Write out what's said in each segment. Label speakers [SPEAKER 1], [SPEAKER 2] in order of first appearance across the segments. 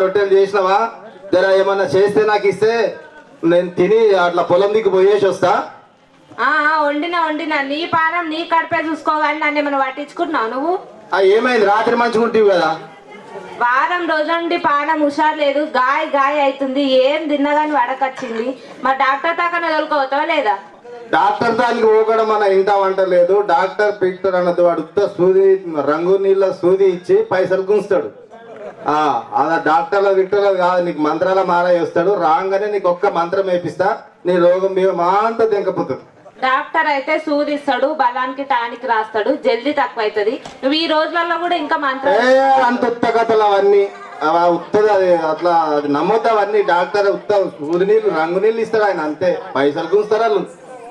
[SPEAKER 1] రొట్టెలు చేసినావా? జర ఏమన్నా చేస్తే నాకు ఇస్తే నేను తిని అట్లా పొలం దిక్కు పోయేసి వస్తా.
[SPEAKER 2] వండినా వండినా. నీ పానం నీ కడిపే చూసుకోవాలి. నన్ను ఏమైనా పట్టించుకుంటున్నావు నువ్వు?
[SPEAKER 1] ఏమైంది? రాత్రి మంచిగా ఉంటివి కదా?
[SPEAKER 2] వారం రోజుల నుండి పానం హుషారు లేదు. గాయ గాయ అవుతుంది. ఏం తిన్నగాని వడకొచ్చింది. మా డాక్టర్ దాకా వదులుకోవతావా లేదా?
[SPEAKER 1] డాక్టర్ దానికి పోకడం మన ఇంట వంట లేదు. డాక్టర్ పిక్టర్ అన్నది వాడు సూది రంగు నీళ్ళ సూది ఇచ్చి పైసలు గుంచుతాడు ఆ అలా డాక్టర్ల విక్టర్ల కాదు నీకు మంత్రాల మారా వేస్తాడు రాగానే నీకు ఒక్క మంత్రం వేపిస్తా నీ రోగం మీద మా అంతా దింకపోతుంది
[SPEAKER 2] డాక్టర్ అయితే సూదిస్తాడు బలానికి టానిక్ రాస్తాడు జల్దీ తక్కువ అవుతుంది నువ్వు ఈ రోజులలో కూడా ఇంకా మంత్రం
[SPEAKER 1] అంత ఉత్త కథలు అవన్నీ అవి ఉత్తది అది అట్లా అది నమ్మొద్దు అవన్నీ. డాక్టర్ ఉత్త సూది నీళ్ళు రంగు నీళ్ళు ఇస్తాడు ఆయన అంతే. పైసలు గుంచుతారు వాళ్ళు.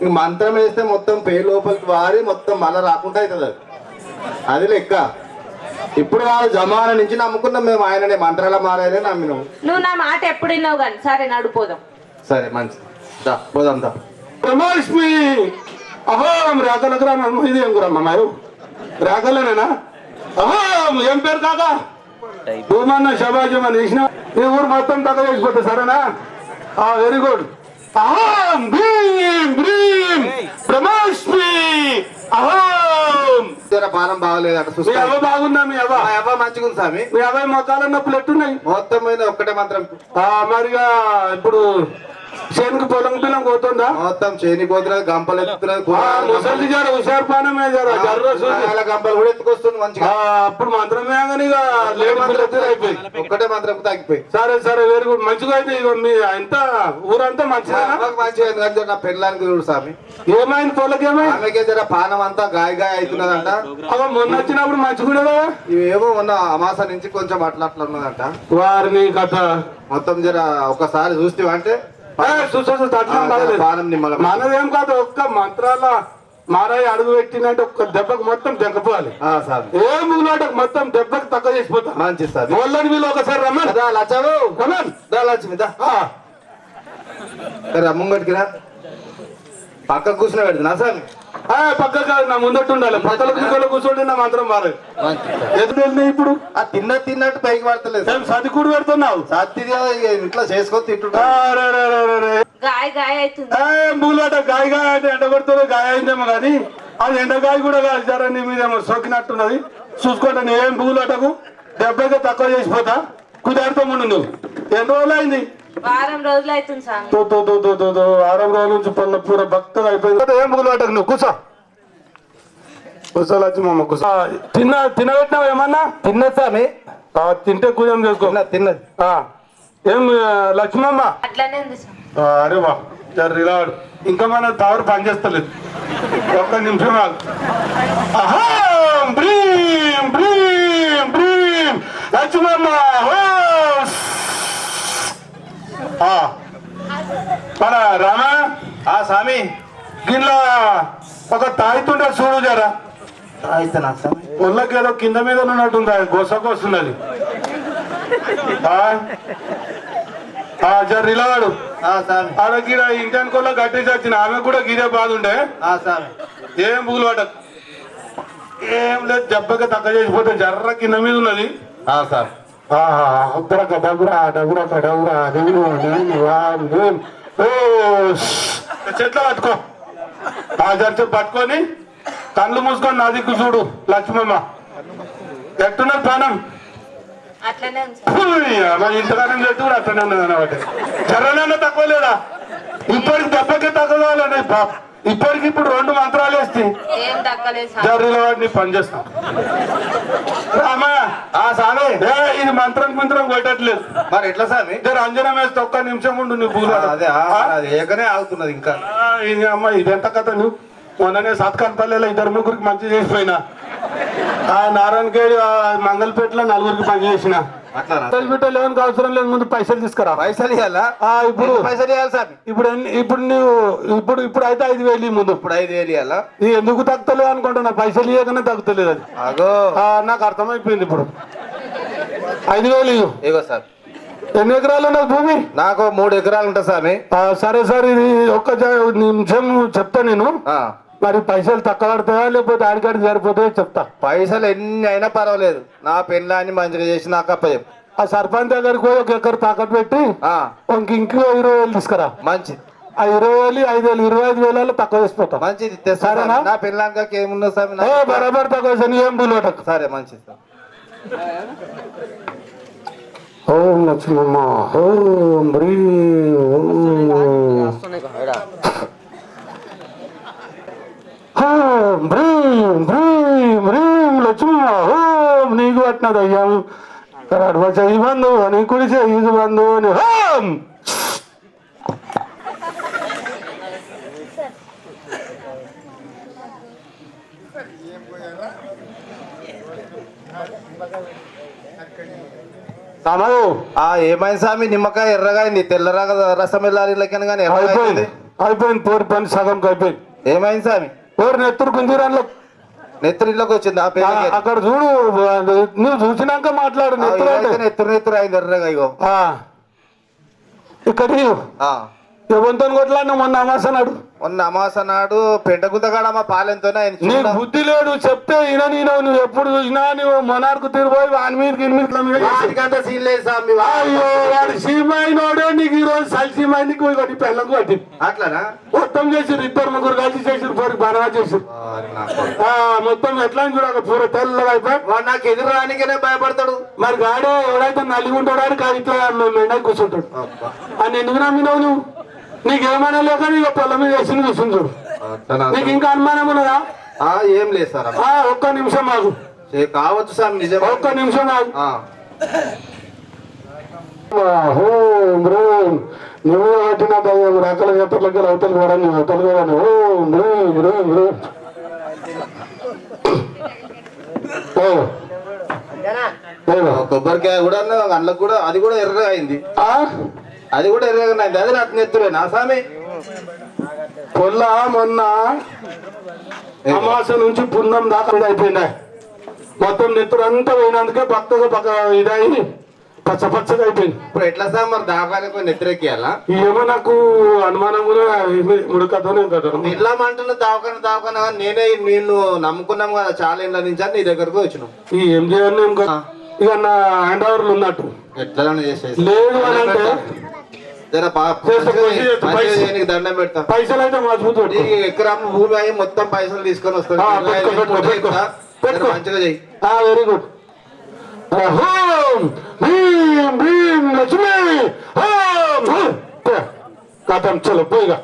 [SPEAKER 1] ఇంక మంత్రం వేస్తే మొత్తం పే లోపలికి వారి మొత్తం మళ్ళా రాకుండా అవుతుంది అది. అది లెక్క. ఇప్పుడు కాదు జమానా నుంచి నమ్ముకున్నాం మేము. ఆయననే మంత్రాల మారాయనే నమ్మినాం.
[SPEAKER 2] నువ్వు నా మాట ఎప్పుడు విన్నావు కానీ? సరే నడిపోదాం
[SPEAKER 1] సరే మంచిది. దా పోదాం దా.
[SPEAKER 3] బ్రహ్మలక్ష్మి! అహోం రాకలకురా నన్ను ఇది ఏం కురమ్మ మారు రాకలేనేనా అహోం ఏం పేరు కాక భూమన్న శబాజం అని వేసిన ఈ ఊరు మొత్తం తగ్గ చేసిపోతా సరేనా? ఆ వెరీ గుడ్. అహోం భీం భీం బ్రహ్మలక్ష్మి!
[SPEAKER 1] పానం బాగలేదట
[SPEAKER 3] మీ అవ్వ బాగుందా మీ అవ్వ?
[SPEAKER 1] మా అవ్వ మంచిగా ఉంది స్వామి
[SPEAKER 3] మీ అవ్వ మొక్కల నొప్పులు ఎట్టున్నాయి
[SPEAKER 1] మొత్తం మీద ఒక్కటే మంత్రం.
[SPEAKER 3] మరిగా ఇప్పుడు శనికి పొలం పిల్లం పోతుందా?
[SPEAKER 1] మొత్తం చేని పోతున్నది గంపలు ఎత్తుతున్నది
[SPEAKER 3] ముసలి జర హుషారు పానమే జర జర్ర
[SPEAKER 1] గంపలు కూడా ఎత్తుకొస్తుంది మంచిగా.
[SPEAKER 3] అప్పుడు మంత్రమే కానీ ఇక అయిపోయి
[SPEAKER 1] ఒక్కటే మంత్రం తగ్గిపోయి
[SPEAKER 3] సరే సరే వెరీ గుడ్ మంచిగా అయితే ఇక మీ అంత ఊరంతా
[SPEAKER 1] మంచిగా కానీ నా పెళ్ళానికి చూడు స్వామి.
[SPEAKER 3] ఏమైంది పొలకి ఏమైంది
[SPEAKER 1] ఆమెకే జర పానం అంతా గాయ గాయ అవుతున్నదంట.
[SPEAKER 3] అవ మొన్న వచ్చినప్పుడు మంచిగా కదా?
[SPEAKER 1] ఇవేమో మొన్న అమాస నుంచి కొంచెం అట్లా అట్లా ఉన్నదంట.
[SPEAKER 3] వారిని కథ
[SPEAKER 1] మొత్తం జర ఒకసారి చూస్తే అంటే
[SPEAKER 3] మనదేం కాదు. ఒక్క మంత్రాల మారాయి అడుగు పెట్టినంటే ఒక్క దెబ్బకు మొత్తం
[SPEAKER 1] స్వామి
[SPEAKER 3] ఏ ముగ్గులాటకు మొత్తం దెబ్బకు తక్కువ చేసిపోతా
[SPEAKER 1] మంచి
[SPEAKER 3] మొల్లని వీళ్ళు ఒకసారి రమ్మని.
[SPEAKER 1] దా లచ్చవు
[SPEAKER 3] రమ్మన్
[SPEAKER 1] దా లక్ష్మి దా.
[SPEAKER 3] ఆ,
[SPEAKER 1] రా ముంగటికి రా. పక్క కూర్చుని పెడుతున్నా
[SPEAKER 3] ఆ, పక్క కాదు నా ముందట్టు ఉండాలి. పక్కల కుక్కలు కూర్చోండి నా మంత్రం మారదు. ఎదురు వెళ్ళినాయి ఇప్పుడు?
[SPEAKER 1] ఆ తిన్న తిన్నట్టు పైకి పడతలేదు
[SPEAKER 3] సతికుడు పెడుతున్నావు?
[SPEAKER 1] సత్తిది ఇంట్లో చేసుకొని తింటుంటా.
[SPEAKER 3] మూలాట గాయ గాయ అంటే ఎండ కొడుతుంది గాయ అయిందేమో కానీ అది ఎండగాయ కూడా కాదు జర నీ మీద ఏమో సోకినట్టున్నది. చూసుకోండి నీ ఏం మూలాటకు దెబ్బకి తక్కువ చేసిపోతా కుదారితో ఉండు నువ్వు. ఎన్ని రోజులు అయింది?
[SPEAKER 2] వారం రోజులు అవుతుంది స్వామి.
[SPEAKER 3] రోజుల నుంచి పన్న పూర భక్తగా అయిపోయింది. ఏం మూలాటకు నువ్వు? కూర్చో. కూర్చోలచ్చి మమ్మ కూర్చో. తిన్న తినబెట్టినావు ఏమన్నా?
[SPEAKER 1] తిన్న స్వామి.
[SPEAKER 3] తింటే కూజం చేసుకో.
[SPEAKER 1] తిన్న తిన్నది
[SPEAKER 3] ఆ, ఏం లక్ష్మమ్మ? అరే వా జర్రిలాడు ఇంకా మన టవర్ పనిచేస్తలేదు ఒక్క నిమిషం ఆగు. అహం, బ్రీం, బ్రీం, బ్రీం. లక్ష్మమ్మ మన రామ
[SPEAKER 1] ఆ స్వామి
[SPEAKER 3] గిన్నె ఒక తాయితుంటే చూడు జరా.
[SPEAKER 1] అయితేనా స్వామి.
[SPEAKER 3] ఒళ్ళకి ఏదో కింద మీద ఉన్నట్టుంది గొసకొస్తున్నది
[SPEAKER 1] ఆ. స్వామి.
[SPEAKER 3] ఆడకి ఇంటి కొల్ల కట్టేసి వచ్చిన ఆమె కూడా గిదే బాధ ఉండే. ఏం బుగులు పడ్డ. ఏం లేదు దెబ్బకి తక్కువ చేసిపోతే జర్ర కింద మీద ఉన్నది.
[SPEAKER 1] ఆ స్వామి.
[SPEAKER 3] ఉద్దరక డగురా డగురక డగురా నేను. ఓ, చెట్లు పట్టుకో. ఆ జర్చ పట్టుకొని కళ్ళు మూసుకొని నా దిక్కు చూడు లక్ష్మమ్మ. ఎట్టున్నది ప్రాణం? మరి ఇంతకాలం చెట్టు కూడా అట్లనే ఉన్నది అన్నమాట జర్రనన్నా తక్కువ లేదా? ఇప్పటికి దెబ్బకి కావాలన్నా బాప్. ఇప్పటికి ఇప్పుడు రెండు మంత్రాలు వేస్తే
[SPEAKER 2] ఏం దక్కలేదు స్వామి
[SPEAKER 3] జర్రీల వాడిని పనిచేస్తాం రామా
[SPEAKER 1] ఆ స్వామి
[SPEAKER 3] ఏ, ఇది మంత్రం మంత్రం కొట్టట్లేదు.
[SPEAKER 1] మరి ఎట్లా స్వామి
[SPEAKER 3] జర అంజనం వేస్తే ఒక్క నిమిషం ఉండు నీ
[SPEAKER 1] ఆ,
[SPEAKER 3] పూల
[SPEAKER 1] అదే ఏకనే ఆగుతున్నది ఇంకా.
[SPEAKER 3] ఇది అమ్మ ఇదెంత కథ నువ్వు? మొన్ననే సత్కాన్ పల్లెలో ఇద్దరు ముగ్గురికి మంచి చేసిపోయినా. ఆ నారాయణగేడి మంగళపేటలో నలుగురికి పని చేసిన. ఏమని అవసరం లేదు ముందు పైసలు తీసుకురా.
[SPEAKER 1] పైసలు ఇవ్వాలా
[SPEAKER 3] ఇప్పుడు
[SPEAKER 1] పైసలు ఇవ్వాలి స్వామి
[SPEAKER 3] ఇప్పుడు ఇప్పుడు నువ్వు ఇప్పుడు ఇప్పుడు అయితే ఐదు వేలు ముందు.
[SPEAKER 1] ఇప్పుడు ఐదు వేలు ఇవ్వాలా
[SPEAKER 3] ఎందుకు తగ్గుతలేదు అనుకుంటున్నా పైసలు ఇవ్వకనే తగ్గుతలేదు అది.
[SPEAKER 1] అగో.
[SPEAKER 3] ఆ, నాకు అర్థమైపోయింది ఇప్పుడు. ఐదు వేలు ఇవ్వు.
[SPEAKER 1] ఇగో సార్.
[SPEAKER 3] ఎన్ని ఎకరాలు ఉన్నది భూమి?
[SPEAKER 1] నాకు మూడు ఎకరాలు ఉంటా స్వామి
[SPEAKER 3] ఆ, సరే సరే ఇది ఒక్క నిమిషం చెప్తా నేను. మరి పైసలు తక్కువ పడతాయా లేకపోతే ఆడికాడికి సరిపోతాయో చెప్తా.
[SPEAKER 1] పైసలు ఎన్ని అయినా పర్వాలేదు. నా పెళ్ళాన్ని మంచిగా చేసి నాకు అప్ప చెప్పు.
[SPEAKER 3] ఆ సర్పంచ్ దగ్గరికి పోయి ఒక ఎకర్ తాకట్టు పెట్టి
[SPEAKER 1] ఆ,
[SPEAKER 3] ఇంక ఇంకో ఇరవై వేలు తీసుకురా.
[SPEAKER 1] మంచిది.
[SPEAKER 3] ఆ ఇరవై వేలు ఐదు వేలు ఇరవై ఐదు వేలలో తక్కువ చేసిపోతాం.
[SPEAKER 1] మంచిది తెస్తా
[SPEAKER 3] సరేనా?
[SPEAKER 1] నా పెళ్ళాక ఏమున్నా నాకు-
[SPEAKER 3] బరాబర్ తక్కువ చేసి ఏం బులోటకు
[SPEAKER 1] సరే మంచిది.
[SPEAKER 3] ఓం లక్ష్మమ్మ ఓం హ్రీ ఓం. ఓం హ్రీం హ్రీం హ్రీం ఓం నీకు పట్టినది అయ్యాం ఎడమ చెయ్యి బంధు అని కుడి చెయ్యి బంధు అని ఓం తమరు
[SPEAKER 1] ఆ ఏమైంది స్వామి? నిమ్మకాయ ఎర్రగా అయింది. తెల్లరాగ రసం వెళ్ళాలి లెక్కన కానీ
[SPEAKER 3] అయిపోయింది. అయిపోయింది. పోరు పని సగం అయిపోయింది.
[SPEAKER 1] ఏమైంది స్వామి?
[SPEAKER 3] పోరు నెత్తురు గుంజీరాన్లో
[SPEAKER 1] నెత్తురిలోకి వచ్చింది ఆ పేరు
[SPEAKER 3] అక్కడ చూడు నువ్వు చూసినాక మాట్లాడు నెత్తురు.
[SPEAKER 1] నెత్తురు నెత్తురు అయింది ఎర్రగా ఇగో.
[SPEAKER 3] ఇక్కడ. ఎవరితో కొట్లాడినా మొన్న అమాసనాడు
[SPEAKER 1] మొన్న అమాస నాడు పెంటగుంతగాడ మా
[SPEAKER 3] నీకు
[SPEAKER 1] చూడ-
[SPEAKER 3] బుద్ధి లేడు చెప్తే ఈయన నేను నువ్వు ఎప్పుడు చూసినా నువ్వు మొనార్కు తిరిగిపోయి వాని మీద ఇన్ని మీద మీద చేసి-
[SPEAKER 1] వాడికంత సీన్ లేదు స్వామి వా-
[SPEAKER 3] అయ్యో వాడు సీమైనోడే నీకు ఈ రోజు సలి సీమైందికి ఒకటి పెళ్ళకు పట్టి
[SPEAKER 1] అట్లానా?
[SPEAKER 3] మొత్తం చేసిరు ఇద్దరు ముగ్గురు కలిసి చేసిరు పోరు బాగా చేసిరు మొత్తం ఎట్లా చూడక పూర తెల్లగా అయిపోయి.
[SPEAKER 1] నాకు ఎదురు రానికనే భయపడతాడు.
[SPEAKER 3] మరి గాడే ఎవడైతే నలిగి ఉంటాడో అని కాదు ఇట్లా మెండకి కూర్చుంటాడు. అని ఎందుకు నమ్మినావు నువ్వు? నీకేమైనా లేక నీకు పొలం మీద వేసి కూర్చుని చూడు? నీకు ఇంకా అనుమానం ఉన్నదా?
[SPEAKER 1] ఆ, ఏం లేదు సార్
[SPEAKER 3] ఒక్క నిమిషం
[SPEAKER 1] ఏ, కావచ్చు సార్ నిజం
[SPEAKER 3] ఒక్క నిమిషం
[SPEAKER 1] ఆ.
[SPEAKER 3] ఓం బ్రూం. నువ్వు కట్టిన దయ్యం రకల ఎత్తలకి అవతలు కూడా నువ్వు అవతలు కూడా ఓం.
[SPEAKER 1] ఆ, కొబ్బరికాయ కూడా అందులో కూడా అది కూడా ఎర్రగా అయింది.
[SPEAKER 3] ఆ?
[SPEAKER 1] అది కూడా ఎర్రగా అయింది అది నాకు నెత్తురే. నా స్వామి
[SPEAKER 3] పొల్ల మొన్న అమాస నుంచి పున్నం దాకా ఇది అయిపోయిందా. మొత్తం నెత్తురు అంతా పోయినందుకే పక్కగా పక్క ఇదయి పచ్చ పచ్చగా అయిపోయింది.
[SPEAKER 1] ఇప్పుడు ఎట్లా సార్ మరి దాకానికి నెత్తిరెక్కియాలా?
[SPEAKER 3] ఏమో నాకు అనుమానం కూడా ముడకతోనే కదా
[SPEAKER 1] ఇల్లామంటున్న దావకాన దావకాన కానీ నేనే నిన్ను నమ్ముకున్నాం కదా చాలా ఇండ్ల నుంచి నీ దగ్గరకు వచ్చినాం.
[SPEAKER 3] ఈ ఏం చేయాలి. ఇక నా హ్యాండ్ ఓవర్లు ఉన్నట్టు.
[SPEAKER 1] ఎట్లా చేసేసి
[SPEAKER 3] లేదు అని అంటే
[SPEAKER 1] దండం పెడతా.
[SPEAKER 3] పైసలు అయితే మజబూత్
[SPEAKER 1] ఈ ఎకరం భూమి అయి మొత్తం పైసలు తీసుకొని వస్తాను
[SPEAKER 3] ఆ, పెట్టుకో, పెట్టుకో, పెట్టుకో. పెట్టుకో.
[SPEAKER 1] మంచిగా చెయ్యి
[SPEAKER 3] వెరీ గుడ్. కథం చలో పోయిగా.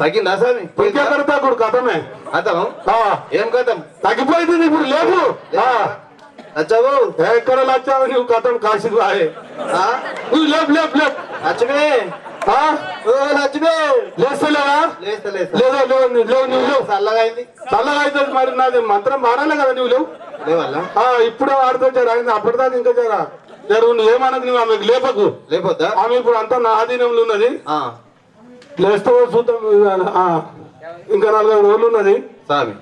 [SPEAKER 1] తగ్గిందా స్వామి?
[SPEAKER 3] ఇంకే కడతా కూడా కథమే.
[SPEAKER 1] కథం?
[SPEAKER 3] ఆ,
[SPEAKER 1] ఏం కథం?
[SPEAKER 3] తగ్గిపోయింది ఇప్పుడు లేవు
[SPEAKER 1] వచ్చావు
[SPEAKER 3] ఎక్కడ
[SPEAKER 1] లక్ష్మి.
[SPEAKER 3] లేస్తలేవా?
[SPEAKER 1] లేస్తా లేస్తా.
[SPEAKER 3] లేదో లేవు లేవు నువ్వు లేవు
[SPEAKER 1] చల్లగా అయింది
[SPEAKER 3] చల్లగా అయితే మరి నాది మంత్రం వాడాలి కదా నువ్వు లేవు?
[SPEAKER 1] లేవల్లా?
[SPEAKER 3] ఆ, ఇప్పుడే వాడితే జర అప్పటిదాకా ఇంకా జర జరుగు నువ్వు ఏమన్నది నువ్వు ఆమెకు లేపకు.
[SPEAKER 1] లేకపోద్దా
[SPEAKER 3] ఆమె ఇప్పుడు అంతా నా ఆధీనంలో ఉన్నది.
[SPEAKER 1] ఆ,
[SPEAKER 3] లేస్తే చూద్దాం ఆ, ఇంకా నలభై రోజులు ఉన్నది.
[SPEAKER 1] స్వామి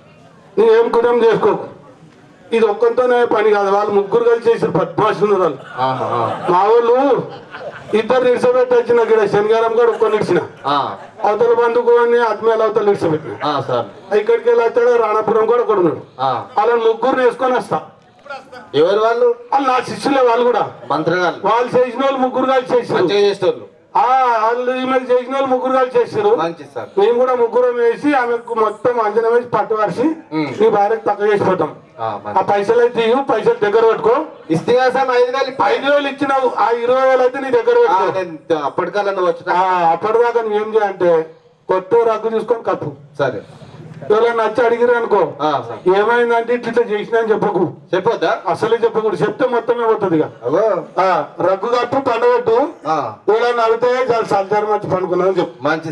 [SPEAKER 3] నువ్వు ఏం కుటుంబం చేసుకోకు. ఇది ఒక్కరితోనే పని కాదు వాళ్ళు ముగ్గురు కలిసి చేసారు పద్మాషి వాళ్ళు. మా వాళ్ళు ఇద్దరు నిడిచిపెట్టి వచ్చిన ఇక్కడ శనిగారం కూడా ఒక్క నిడిచిన. అవతల బంధుకు అని ఆత్మీయాలు అవతల
[SPEAKER 1] స్వామి
[SPEAKER 3] ఇక్కడికి వెళ్ళి వచ్చాడు రాణాపురం కూడా కొడున్నాడు
[SPEAKER 1] ఆ.
[SPEAKER 3] వాళ్ళని ముగ్గురు వేసుకొని వస్తా.
[SPEAKER 1] ఎవరు వాళ్ళు?
[SPEAKER 3] వాళ్ళు నా శిష్యులే వాళ్ళు కూడా.
[SPEAKER 1] మంత్రగాళ్ళు
[SPEAKER 3] వాళ్ళు చేసిన వాళ్ళు ముగ్గురు కలిసి
[SPEAKER 1] చేసేటోళ్ళు.
[SPEAKER 3] ఆ, వాళ్ళు ఈమెకు చేసిన వాళ్ళు ముగ్గురు కలిసి
[SPEAKER 1] సార్.
[SPEAKER 3] మేము కూడా ముగ్గురం వేసి ఆమెకు మొత్తం అంజనం వేసి పట్టు వరిసి. నీ భార్యకు తక్కువ చేసిపోతాం
[SPEAKER 1] ఆ.
[SPEAKER 3] పైసలు అయితే ఇవ్వు పైసలు దగ్గర పెట్టుకో.
[SPEAKER 1] ఇస్తే ఐదు వేలు.
[SPEAKER 3] ఐదు వేలు ఇచ్చినావు ఆ ఇరవై వేలు అయితే నీ దగ్గర
[SPEAKER 1] ఆ,
[SPEAKER 3] పెట్టుకో.
[SPEAKER 1] నేను అప్పటికల్లా నువ్వు వచ్చిన.
[SPEAKER 3] అప్పటిదాకా నువ్వేం చేయంటే కొత్త రగ్గు తీసుకొని కప్పు.
[SPEAKER 1] సరే.
[SPEAKER 3] ఎవరైనా వచ్చి అడిగిరు అనుకో ఏమైందంటే ఇట్లా చేసినా అని చెప్పకు.
[SPEAKER 1] చెప్పొద్దా?
[SPEAKER 3] అసలే చెప్పకూడదు. చెప్తే మొత్తమే పోతుంది ఇక
[SPEAKER 1] అవో
[SPEAKER 3] ఆ, రగ్గు కప్పు పండబెట్టు
[SPEAKER 1] ఆ,
[SPEAKER 3] ఎవరైనా అడిగితే చాలా సల్చారం వచ్చి పనుకున్నాను చెప్పు.
[SPEAKER 1] మంచి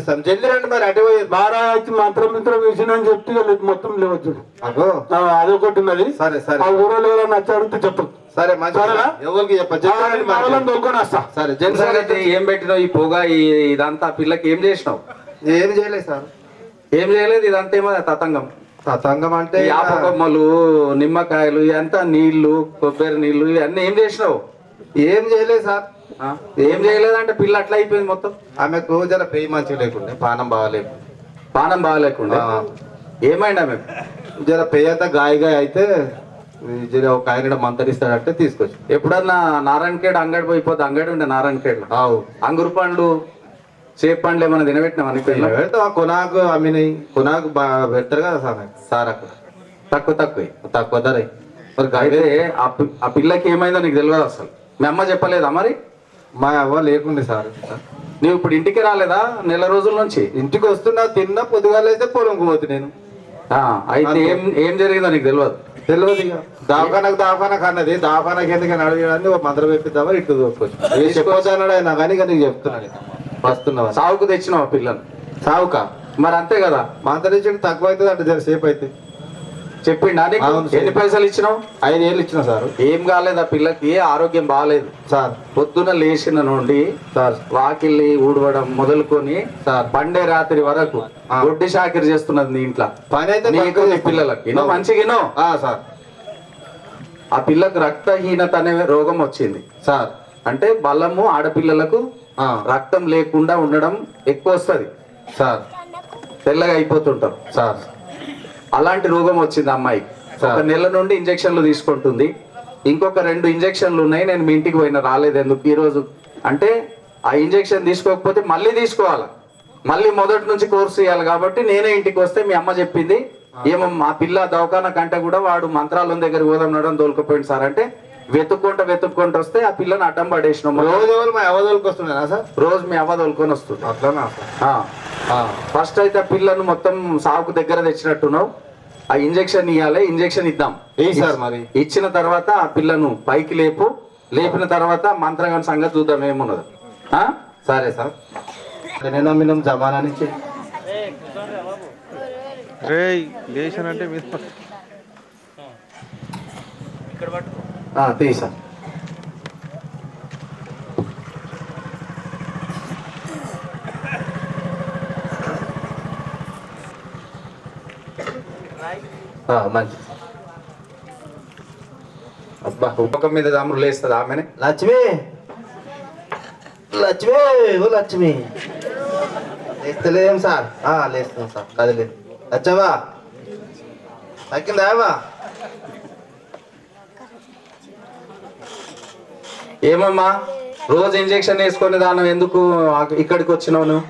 [SPEAKER 1] రండి మరి అటు
[SPEAKER 3] బాగా వచ్చి మంత్రం మిత్రం వేసినని చెప్తే ఇక లేదు, మొత్తం లేవచ్చు
[SPEAKER 1] అగో.
[SPEAKER 3] అదొకటి ఉన్నది.
[SPEAKER 1] సరే సరే.
[SPEAKER 3] ఆ ఊరలో ఎవరైనా వచ్చి అడిగితే చెప్పు.
[SPEAKER 1] సరే మంచి? ఎవరికి సరే.
[SPEAKER 4] ఏం పెట్టినావు? ఈ పొగ ఈ ఇదంతా పిల్లకి ఏం చేసినావు?
[SPEAKER 1] ఏం చేయలేదు సార్.
[SPEAKER 4] ఏం చేయలేదు ఇదంతా ఏమో తతంగం.
[SPEAKER 1] తతంగం అంటే
[SPEAKER 4] ఈ ఆప కొమ్మలు నిమ్మకాయలు ఇదంతా నీళ్ళు కొబ్బరి నీళ్ళు ఇవన్నీ ఏం చేసినావు?
[SPEAKER 1] ఏం చేయలేదు సార్?
[SPEAKER 4] ఏం చేయలేదంటే పిల్ల అట్లా అయిపోయింది మొత్తం?
[SPEAKER 1] ఆమెకు జర పెయి మంచిగా లేకుండే పానం బాగాలేదు
[SPEAKER 4] పానం బాగాలేకుండా. ఏమైంది ఆమె
[SPEAKER 1] జర పెయి అంతా గాయ గాయ అయితే జర ఒక ఆయన మంతరిస్తాడంటే తీసుకొచ్చి.
[SPEAKER 4] ఎప్పుడన్నా నారాయణఖేడ్ అంగడి పోయిపోతే అంగడి ఉండే నారాయణఖేడ్
[SPEAKER 1] ఆవు.
[SPEAKER 4] అంగురు పండ్లు? సేపు పండ్లు ఏమైనా తినబెట్టినావు అని పిల్ల
[SPEAKER 1] పెడతావా కొనాకు అమ్మినాయి కొనాకు బాగా పెడతారు కదా సార్ సార్ అక్కడ
[SPEAKER 4] తక్కువ తక్కువ
[SPEAKER 1] తక్కువ ధర. మరి
[SPEAKER 4] అయితే ఆ పిల్లకి ఏమైందో నీకు తెలియదు అసలు. మీ అమ్మ చెప్పలేదా మరి?
[SPEAKER 1] మా అవ్వ లేకుండే సార్.
[SPEAKER 4] నువ్వు ఇప్పుడు ఇంటికి రాలేదా? నెల రోజుల నుంచి?
[SPEAKER 1] ఇంటికి వస్తున్నా తిన్నా పొద్దుగాలైతే పొలంకు పోతు నేను.
[SPEAKER 4] అయితే ఏం ఏం జరిగిందో నీకు తెలియదు
[SPEAKER 1] తెలియదు ఇక. దావఖానకు దావఖానకు అన్నది దావఖానకి ఎందుకని అడిగాడని ఒక మంత్రం చెప్పిద్దామా ఇటు అన్నాడు ఆయన కానీ నీకు చెప్తున్నాడు. వస్తున్నావా
[SPEAKER 4] సాగుకు తెచ్చినావు ఆ పిల్లను.
[SPEAKER 1] సావుకా?
[SPEAKER 4] మరి అంతే కదా.
[SPEAKER 1] మంత్రించడం తక్కువ అవుతుంది అంటే జర సేపు అయితే.
[SPEAKER 4] చెప్పిండా?
[SPEAKER 1] అవును,
[SPEAKER 4] ఎన్ని పైసలు ఇచ్చినావు?
[SPEAKER 1] ఐదు ఏళ్ళు ఇచ్చిన సార్.
[SPEAKER 4] ఏం కాలేదు ఆ పిల్లకి ఆరోగ్యం బాగాలేదు.
[SPEAKER 1] సార్.
[SPEAKER 4] పొద్దున లేచిన నుండి
[SPEAKER 1] సార్.
[SPEAKER 4] వాకిల్ని ఊడవడం మొదలుకొని
[SPEAKER 1] సార్.
[SPEAKER 4] పండే రాత్రి వరకు. గొడ్డి షాకిరి చేస్తున్నది నీ ఇంట్లో.
[SPEAKER 1] పని అయితే
[SPEAKER 4] నీకు నీ. పిల్లలకి. ఇన్నో. మంచిగా ఇన్నో?
[SPEAKER 1] ఆ, సార్.
[SPEAKER 4] ఆ పిల్లకు రక్తహీనత అనే రోగం వచ్చింది.
[SPEAKER 1] సార్.
[SPEAKER 4] అంటే బలము ఆడపిల్లలకు రక్తం లేకుండా ఉండడం ఎక్కువ వస్తుంది.
[SPEAKER 1] సార్.
[SPEAKER 4] తెల్లగా అయిపోతుంటారు
[SPEAKER 1] సార్.
[SPEAKER 4] అలాంటి రోగం వచ్చింది అమ్మాయి. ఒక నెల నుండి ఇంజక్షన్లు తీసుకుంటుంది. ఇంకొక రెండు ఇంజక్షన్లు ఉన్నాయి నేను మీ ఇంటికి పోయిన రాలేదు ఎందుకు? ఈ రోజు. అంటే ఆ ఇంజక్షన్ తీసుకోకపోతే మళ్ళీ తీసుకోవాలి? మళ్ళీ మొదటి నుంచి కోర్సు చేయాలి కాబట్టి నేనే ఇంటికి వస్తే మీ అమ్మ చెప్పింది ఏమో మా పిల్ల దవాఖాన కంటే కూడా వాడు మంత్రాల దగ్గర పోదాం తోలుకపోయింది సార్. అంటే వెతుక్కుంటా వెతుక్కుంటూ వస్తే ఆ పిల్లని అడ్డం పడేసినాం.
[SPEAKER 1] రోజు మా వస్తున్నానా సార్?
[SPEAKER 4] రోజు మీ అవ్వ తోలుకొని వస్తుంది.
[SPEAKER 1] అట్లానా
[SPEAKER 4] ఫస్ట్ అయితే ఆ పిల్లను మొత్తం సాగుకు దగ్గర తెచ్చినట్టున్నావు. ఆ ఇంజెక్షన్ ఇవ్వాలి ఇంజెక్షన్ ఇద్దాం.
[SPEAKER 1] సార్ మరి?
[SPEAKER 4] ఇచ్చిన తర్వాత ఆ పిల్లను పైకి లేపు లేపిన తర్వాత మంత్రగాని సంగతి చూద్దాం ఏమున్నది. ఆ?
[SPEAKER 1] సరే సార్. నేను నమ్మినాం జమానా నుంచి.
[SPEAKER 5] రే లేచానంటే మీద
[SPEAKER 1] ఆ, తీయి సార్ ఆ, మంచి.
[SPEAKER 4] అబ్బా ఉపకం మీద దాములు లేస్తుంది ఆమెనే.
[SPEAKER 1] లక్ష్మి! లక్ష్మి! ఓ లక్ష్మి! లేస్తలేం సార్. ఆ, లేస్తున్నాం సార్. కదిలేదు వచ్చావా తగ్గిందావా
[SPEAKER 4] ఏమమ్మా? రోజు ఇంజెక్షన్ వేసుకునే దానం ఎందుకు ఇక్కడికి వచ్చినావు నువ్వు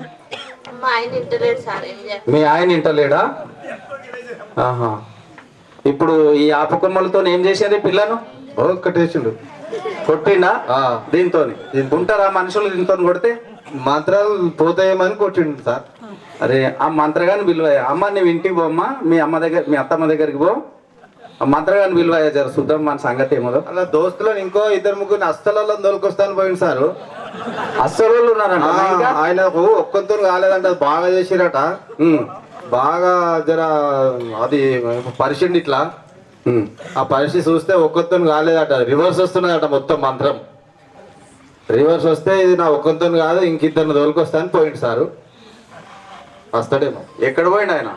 [SPEAKER 2] మీ ఆయన ఇంటలేడా?
[SPEAKER 4] ఆహా. ఇప్పుడు ఈ ఆపకొమ్మలతో ఏం చేసేది పిల్లను?
[SPEAKER 1] ఒక్కటేసిండు
[SPEAKER 4] కొట్టిండా? దీంతో. ఉంటారా మనుషులు దీంతో కొడితే?
[SPEAKER 1] మంత్రాలు పోతాయేమని కొట్టిండు సార్.
[SPEAKER 4] అరే ఆ మంత్రగాని విలువ అమ్మ నువ్వు ఇంటికి పోమ్మా. మీ అమ్మ దగ్గర మీ అత్తమ్మ దగ్గరికి పో. ఆ మంత్రగాని విలువ జర చూద్దాం మన సంగతి ఏమో.
[SPEAKER 1] అలా దోస్తులను ఇంకో ఇద్దరు ముగ్గురు అస్తలలో దొరికొస్తాను పోయింది సార్.
[SPEAKER 4] అస్సలు ఉన్నారంట?
[SPEAKER 1] ఆయనకు ఒక్కంతో కాలేదంట అది బాగా చేసిరట. బాగా జర అది పరిశీలి ఇట్లా. ఆ పరిస్థితి చూస్తే ఒక్కొత్తో కాలేదట. రివర్స్ వస్తున్నదట మొత్తం మంత్రం. రివర్స్ వస్తే ఇది నా ఒక్కొత్తో కాదు ఇంకిద్దరిని తోలుకొస్తాను పోయింది సారు. వస్తాడేమో.
[SPEAKER 4] ఎక్కడ పోయిండు ఆయన?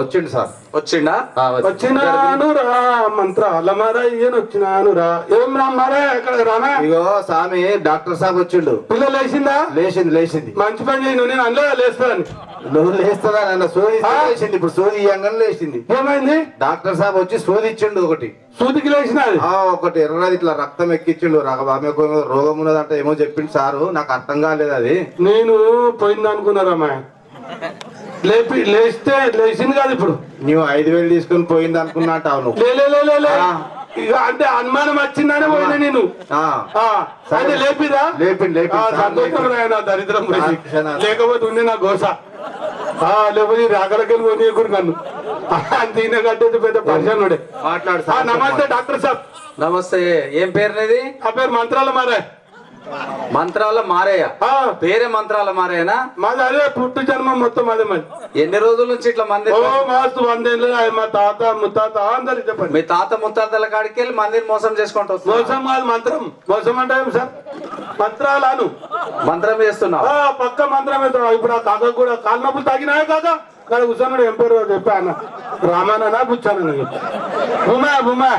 [SPEAKER 1] వచ్చిండు సార్.
[SPEAKER 4] వచ్చిండా?
[SPEAKER 3] వచ్చినాను రా మంత్రాల మరయ్యను వచ్చినాను రా. ఏం ఎక్కడ
[SPEAKER 1] ఇగో స్వామి డాక్టర్ సాబ్ వచ్చిండు.
[SPEAKER 3] పిల్ల లేచిందా?
[SPEAKER 1] లేచింది లేచింది.
[SPEAKER 3] మంచి పని చేయను నేను అందులో లేస్తాను.
[SPEAKER 1] నువ్వు లేస్తుందా నాన్న సోది? లేచింది. ఇప్పుడు సోది ఇయ్యంగానే లేచింది.
[SPEAKER 3] ఏమైంది?
[SPEAKER 1] డాక్టర్ సాబ్ వచ్చి సోది ఇచ్చిండు ఒకటి.
[SPEAKER 3] సూదికి లేచినది
[SPEAKER 1] ఆ ఒకటి. ఎర్రది ఇట్లా రక్తం ఎక్కించిండు రక- ఆమెకు రోగం ఉన్నదంటే ఏమో చెప్పిండు సారు. నాకు అర్థం కాలేదు అది.
[SPEAKER 3] నేను పోయింది అనుకున్నారమ్మా లేపి లేస్తే లేచింది కాదు ఇప్పుడు.
[SPEAKER 1] నువ్వు ఐదు వేలు తీసుకుని పోయింది అనుకున్నట్టు అవును.
[SPEAKER 3] ఇక అంటే అనుమానం వచ్చిందనే పోయినా నేను. అయితే లేపిరా? సంతోషం
[SPEAKER 1] లేపిండు.
[SPEAKER 3] రాయన దరిద్రం. లేకపోతే ఉండే నా గోస. లేకపోతే రాకలకెళ్ళి పోనీయకూడదు నన్ను. అంత ఈయన కట్టేది పెద్ద పరిచయం
[SPEAKER 1] మాట్లాడు
[SPEAKER 3] నమస్తే డాక్టర్ సాబ్.
[SPEAKER 4] నమస్తే ఏం పేరు నీది
[SPEAKER 3] ఆ పేరు మంత్రాల మారే
[SPEAKER 4] మంత్రాల మారయ్య.
[SPEAKER 3] ఆ,
[SPEAKER 4] పేరే మంత్రాల మారయ్యనా?
[SPEAKER 3] మాది అదే పుట్టు జన్మ మొత్తం అదే మరి
[SPEAKER 4] ఎన్ని రోజుల నుంచి ఇట్లా మంది
[SPEAKER 3] మాస్తు వందేళ్ళు మా తాత ముత్తాత అందరు చెప్పండి
[SPEAKER 4] మీ తాత ముత్తాతల కాడికి వెళ్ళి మందిని మోసం చేసుకుంటూ
[SPEAKER 3] మోసం కాదు మంత్రం. మోసం అంటే సార్? మంత్రాలను.
[SPEAKER 4] మంత్రం చేస్తున్నావు
[SPEAKER 3] ఆ, పక్క మంత్రం వేస్తాడు ఇప్పుడు ఆ కాక కూడా కాలు నొప్పులు తగినాయా కాక? ఇక్కడ కూర్చొన్నాడు ఏం పేరు చెప్పా అన్న. రామానా కూర్చోను భూమా భూమా.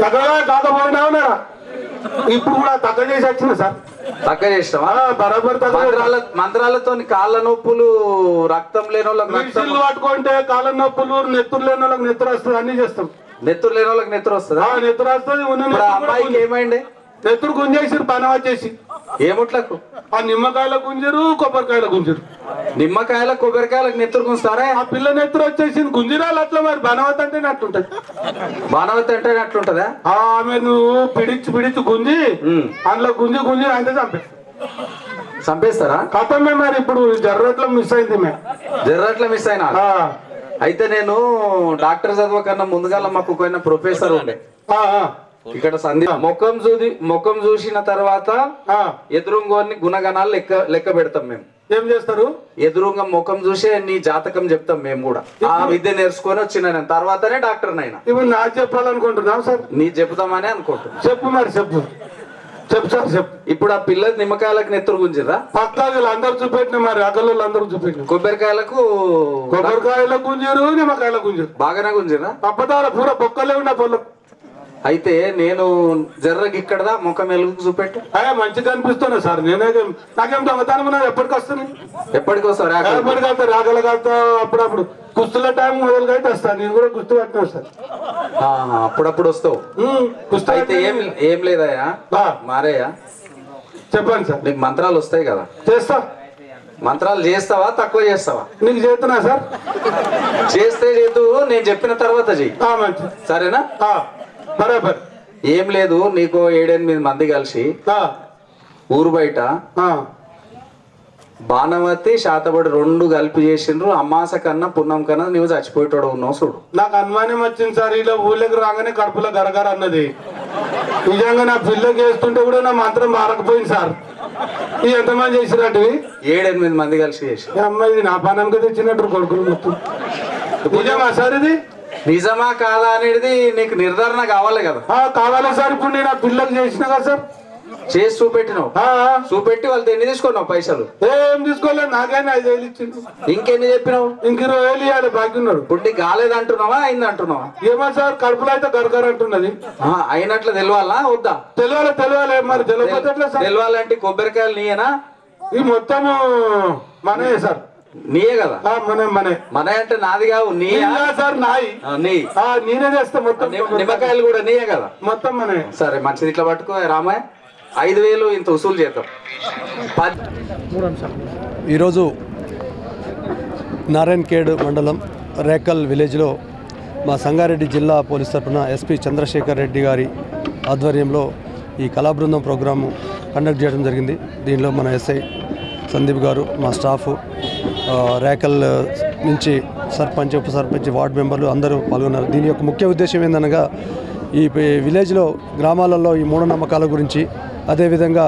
[SPEAKER 3] ఎక్కడ కాకపోయినా ఉన్నారా ఇప్పుడు కూడా తగ్గ చేసి వచ్చిన సార్.
[SPEAKER 4] తక్కువ చేసినావా?
[SPEAKER 3] బరాబర్ తగ్గ
[SPEAKER 4] మంత్రాల మంత్రాలతో కాళ్ళ నొప్పులు రక్తం లేని వాళ్ళకి రక్తం
[SPEAKER 3] పట్టుకుంటే కాళ్ళ నొప్పులు నెత్తురు లేని వాళ్ళకి నెత్తురు వస్తుంది అన్ని చేస్తాం.
[SPEAKER 4] నెత్తురు లేని వాళ్ళకి నెత్తురు వస్తుందా?
[SPEAKER 3] నెత్తురు వస్తుంది
[SPEAKER 4] అమ్మాయికి ఏమైంది?
[SPEAKER 3] నెత్తురు గుంజేసిరు పని వచ్చేసి.
[SPEAKER 4] ఏముట్లకు?
[SPEAKER 3] ఆ నిమ్మకాయల గుంజరు కొబ్బరికాయల గుంజరు.
[SPEAKER 4] నిమ్మకాయల కొబ్బరికాయలకు నెత్తురు గుంస్తారా
[SPEAKER 3] ఆ పిల్ల నెత్తురు వచ్చేసింది గుంజిరాలు అట్లా మరి బనవత్ అంటే అట్లుంటది
[SPEAKER 4] బాణవతి అంటే అట్లుంటదా
[SPEAKER 3] ఆ, ఆమె నువ్వు పిడిచి పిడిచి గుంజి. అందులో గుంజి గుంజి అంటే చంపే.
[SPEAKER 4] చంపేస్తారా?
[SPEAKER 3] కథమే మరి ఇప్పుడు జర్రట్లో మిస్ అయింది మే.
[SPEAKER 4] జర్రట్ల మిస్ అయినా? అయితే నేను డాక్టర్ చదవకన్నా ముందుగా మాకు పోయిన ప్రొఫెసర్ ఉండే. ఇక్కడ సంధి ముఖం చూసి ముఖం చూసిన తర్వాత
[SPEAKER 3] ఆ.
[SPEAKER 4] ఎదురుంగోని గుణగణాలు లెక్క లెక్క పెడతాం మేము.
[SPEAKER 3] ఏం చేస్తారు?
[SPEAKER 4] ఎదురుగా ముఖం చూసే నీ జాతకం చెప్తాం మేము కూడా. ఆ విద్య నేర్చుకొని వచ్చిన నేను. తర్వాతనే డాక్టర్ నైనా
[SPEAKER 3] ఇప్పుడు నాకు చెప్పాలనుకుంటున్నాం సార్.
[SPEAKER 4] నీ చెబుతామని అనుకుంటున్నా.
[SPEAKER 3] చెప్పు మరి చెప్పు. చెప్పు సార్ చెప్పు.
[SPEAKER 4] ఇప్పుడు ఆ పిల్ల నిమ్మకాయలకు నెత్తురు గుంజిరా
[SPEAKER 3] పక్కా వీళ్ళు అందరు చూపెట్టిన మరి అగలు అందరూ చూపెట్టిన.
[SPEAKER 4] కొబ్బరికాయలకు
[SPEAKER 3] కొబ్బరికాయల గుంజరు నిమ్మకాయల గుంజరు.
[SPEAKER 4] బాగానే గుంజిరా
[SPEAKER 3] అప్పదాల పూర బొక్కలే ఉన్న పొలం.
[SPEAKER 4] అయితే నేను జర్రకి ఇక్కడదా ముఖం ఎలుగు చూపెట్టు.
[SPEAKER 3] అయ్యా మంచిగా అనిపిస్తున్నా సార్. నేనే నాకేం దొంగతనం ఉన్నది? ఎప్పటికి వస్తుంది
[SPEAKER 4] ఎప్పటికి వస్తారు
[SPEAKER 3] ఎప్పటికి వెళ్తా రాగల కాస్తా అప్పుడప్పుడు. కుస్తుల టైం మొదలుగా అయితే వస్తాను నేను కూడా కుస్తు పట్టిన వస్తాను
[SPEAKER 4] అప్పుడప్పుడు వస్తావు.
[SPEAKER 3] కుస్తు
[SPEAKER 4] అయితే ఏం ఏం లేదయ్యా?
[SPEAKER 3] ఆ,
[SPEAKER 4] మారయ్యా
[SPEAKER 3] చెప్పండి సార్.
[SPEAKER 4] నీకు మంత్రాలు వస్తాయి కదా.
[SPEAKER 3] చేస్తా.
[SPEAKER 4] మంత్రాలు చేస్తావా? తక్కువ చేస్తావా?
[SPEAKER 3] నీకు చేస్తున్నా సార్.
[SPEAKER 4] చేస్తే చేతు నేను చెప్పిన తర్వాత చెయ్యి. సరేనా?
[SPEAKER 3] ఆ, బరాబర్.
[SPEAKER 4] ఏం లేదు నీకు ఏడెనిమిది మంది కలిసి ఊరు బయట
[SPEAKER 3] ఆ,
[SPEAKER 4] బాణవతి శాతబడి రెండు కలిపి చేసిండ్రు. అమాస కన్నా పున్నం కన్నా నువ్వు చచ్చిపోయేటోడు ఉన్నావు చూడు.
[SPEAKER 3] నాకు అనుమానం వచ్చింది సార్ ఇలా ఊళ్ళకి రాగానే కడుపులో గరగర అన్నది. నిజంగా నా పిల్లకి వేస్తుంటే కూడా నా మంత్రం మారకపోయింది సార్. ఇది ఎంతమంది చేసినట్టు
[SPEAKER 4] ఏడెనిమిది మంది కలిసి చేసి
[SPEAKER 3] అమ్మాయి నా పనంకి తెచ్చినట్టు కొడుకులు మొత్తం. నిజమా సార్ ఇది?
[SPEAKER 4] నిజమా కాదా అనేది నీకు నిర్ధారణ కావాలి కదా.
[SPEAKER 3] ఆ, కావాలా సార్ ఇప్పుడు నేను ఆ పిల్లకి చేసిన కదా సార్.
[SPEAKER 4] చేసి చూపెట్టినావు. చూపెట్టి వాళ్ళతో ఎన్ని తీసుకున్నావు పైసలు?
[SPEAKER 3] ఏం తీసుకోలేదు నాకైనా ఐదు వేలు ఇచ్చింది
[SPEAKER 4] ఇంకెన్ని చెప్పినావు?
[SPEAKER 3] ఇంక ఇరవై వేలు ఇవ్వాలి బాకీ ఉన్నాడు
[SPEAKER 4] ఇప్పుడు నీకు కాలేదు అంటున్నావా అయింది అంటున్నావా
[SPEAKER 3] ఏమో సార్ కడుపులో అయితే గరగర అంటున్నది.
[SPEAKER 4] అయినట్లు తెలవాలా వద్దా?
[SPEAKER 3] తెలియాలి తెలియాలి మరి తెలియకపోతే సార్?
[SPEAKER 4] తెలవాలంటే కొబ్బరికాయలు నీయేనా?
[SPEAKER 3] ఈ మొత్తము మనే సార్.
[SPEAKER 4] నీయే కదా?
[SPEAKER 3] ఆ, మనే మనే.
[SPEAKER 4] మన అంటే నాది కావు నీ
[SPEAKER 3] సార్ నాయి.
[SPEAKER 4] నీ.
[SPEAKER 3] ఆ, నేనే చేస్తా మొత్తం
[SPEAKER 4] నిమ్- నిమ్మకాయలు కూడా నీయే కదా?
[SPEAKER 3] మొత్తం మనే.
[SPEAKER 4] సరే మంచిది ఇట్లా పట్టుకో రామాయ్ ఐదు వేలు ఇంత వసూలు చేద్దాం.
[SPEAKER 6] ఈరోజు నారాయణఖేడ్ మండలం రేకల్ విలేజ్లో మా సంగారెడ్డి జిల్లా పోలీస్ తరఫున ఎస్పీ చంద్రశేఖర్ రెడ్డి గారి ఆధ్వర్యంలో ఈ కళాబృందం ప్రోగ్రాము కండక్ట్ చేయడం జరిగింది. దీనిలో మన ఎస్ఐ సందీప్ గారు మా స్టాఫ్ రేకల్ నుంచి సర్పంచ్ ఉప సర్పంచ్ వార్డు మెంబర్లు అందరూ పాల్గొన్నారు. దీని యొక్క ముఖ్య ఉద్దేశం ఏందనగా ఈ విలేజ్లో గ్రామాలలో ఈ మూఢనమ్మకాల గురించి అదేవిధంగా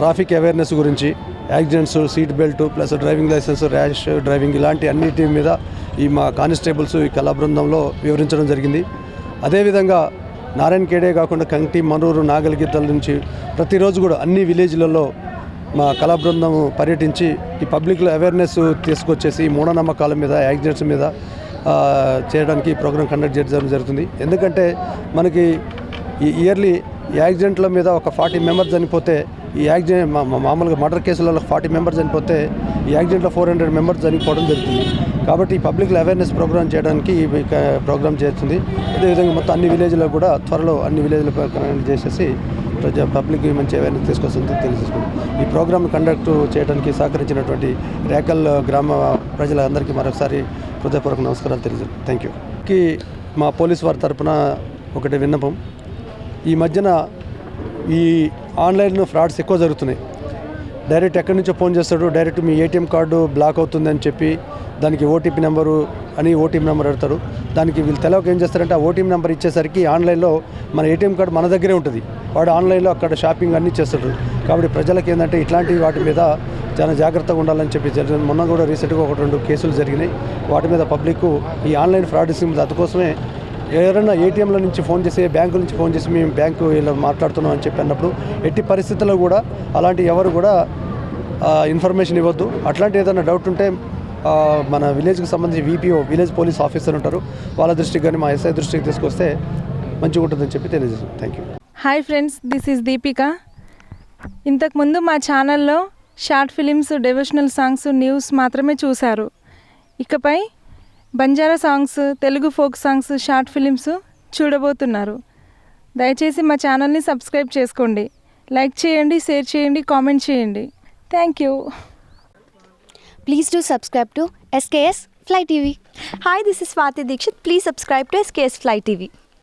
[SPEAKER 6] ట్రాఫిక్ అవేర్నెస్ గురించి accidents seat belt plus driving licence rash driving ఇలాంటి అన్నిటి మీద ఈ మా కానిస్టేబుల్స్ ఈ కళా బృందంలో వివరించడం జరిగింది. అదేవిధంగా నారాయణ కేడే కాకుండా కంటి మనూరు నాగలిగిద్దల నుంచి ప్రతిరోజు కూడా అన్ని విలేజ్లలో మా కళా బృందం పర్యటించి ఈ పబ్లిక్లో అవేర్నెస్ తీసుకొచ్చేసి ఈ మూఢనమ్మకాల మీద యాక్సిడెంట్స్ మీద చేయడానికి ఈ ప్రోగ్రామ్ కండక్ట్ చేయడం జరుగుతుంది. ఎందుకంటే మనకి ఈ ఇయర్లీ యాక్సిడెంట్ల మీద ఒక ఫార్టీ మెంబర్స్ చనిపోతే ఈ యాక్సిడెంట్ మా- మామూలుగా మర్డర్ కేసులలో ఫార్టీ మెంబర్స్ చనిపోతే ఈ యాక్సిడెంట్లో ఫోర్ హండ్రెడ్ మెంబర్స్ చనిపోవడం జరుగుతుంది. కాబట్టి ఈ పబ్లిక్ అవేర్నెస్ ప్రోగ్రామ్ చేయడానికి ఈ ప్రోగ్రామ్ చేస్తుంది. అదేవిధంగా మొత్తం అన్ని విలేజ్లో కూడా త్వరలో అన్ని విలేజ్లో చేసేసి ప్రజా పబ్లిక్ మంచి అవేర్నెస్ తీసుకొస్తుంది తెలియజేసుకుంది ఈ ప్రోగ్రామ్ కండక్ట్ చేయడానికి సహకరించినటువంటి రేకల్ గ్రామ ప్రజలందరికీ మరొకసారి హృదయపూర్వక నమస్కారాలు తెలియజేస్తాను థ్యాంక్ యూ మా పోలీస్ వారి తరపున ఒకటి విన్నపం. ఈ మధ్యన ఈ ఆన్లైన్ ఫ్రాడ్స్ ఎక్కువ జరుగుతున్నాయి. డైరెక్ట్ ఎక్కడి నుంచో ఫోన్ చేస్తాడు డైరెక్ట్ మీ ఏటీఎం కార్డు బ్లాక్ అవుతుంది అని చెప్పి దానికి ఓటీపీ నెంబరు అని ఓటీపీ నెంబర్ పెడతారు. దానికి వీళ్ళు తెలవక ఏం చేస్తారంటే ఆ ఓటీపీ నెంబర్ ఇచ్చేసరికి ఆన్లైన్లో మన ఏటీఎం కార్డు మన దగ్గరే ఉంటుంది. వాడు ఆన్లైన్లో అక్కడ షాపింగ్ అన్నీ చేస్తాడు. కాబట్టి ప్రజలకు ఏంటంటే ఇట్లాంటి వాటి మీద చాలా జాగ్రత్తగా ఉండాలని చెప్పి జరిగింది. మొన్న కూడా రీసెంట్గా ఒకటి రెండు కేసులు జరిగినాయి. వాటి మీద పబ్లిక్ ఈ ఆన్లైన్ ఫ్రాడ్ స్కీమ్ అందుకోసమే ఎవరైనా ఏటీఎంల నుంచి ఫోన్ చేసి బ్యాంకు నుంచి ఫోన్ చేసి మేము బ్యాంకు ఇలా మాట్లాడుతున్నాం అని చెప్పి అన్నప్పుడు ఎట్టి పరిస్థితుల్లో కూడా అలాంటి ఎవరు కూడా ఇన్ఫర్మేషన్ ఇవ్వద్దు. అట్లాంటి ఏదైనా డౌట్ ఉంటే మన విలేజ్కి సంబంధించి వీపీఓ విలేజ్ పోలీస్ ఆఫీసర్ ఉంటారు. వాళ్ళ దృష్టికి కానీ మా ఎస్ఐ దృష్టికి తీసుకొస్తే మంచిగా ఉంటుందని చెప్పి తెలియజేస్తాను thank you
[SPEAKER 7] hi friends this is Deepika ఇంతకుముందు మా ఛానల్లో short films devotional songs news మాత్రమే చూశారు ఇకపై Banjara songs Telugu folk songs short films చూడబోతున్నారు దయచేసి మా ఛానల్ని సబ్స్క్రైబ్ చేసుకోండి లైక్ చేయండి షేర్ చేయండి కామెంట్ చేయండి thank you
[SPEAKER 8] Please do subscribe to SKS Fly TV.
[SPEAKER 9] Hi, this is Swati Dikshit. Please subscribe to SKS Fly TV.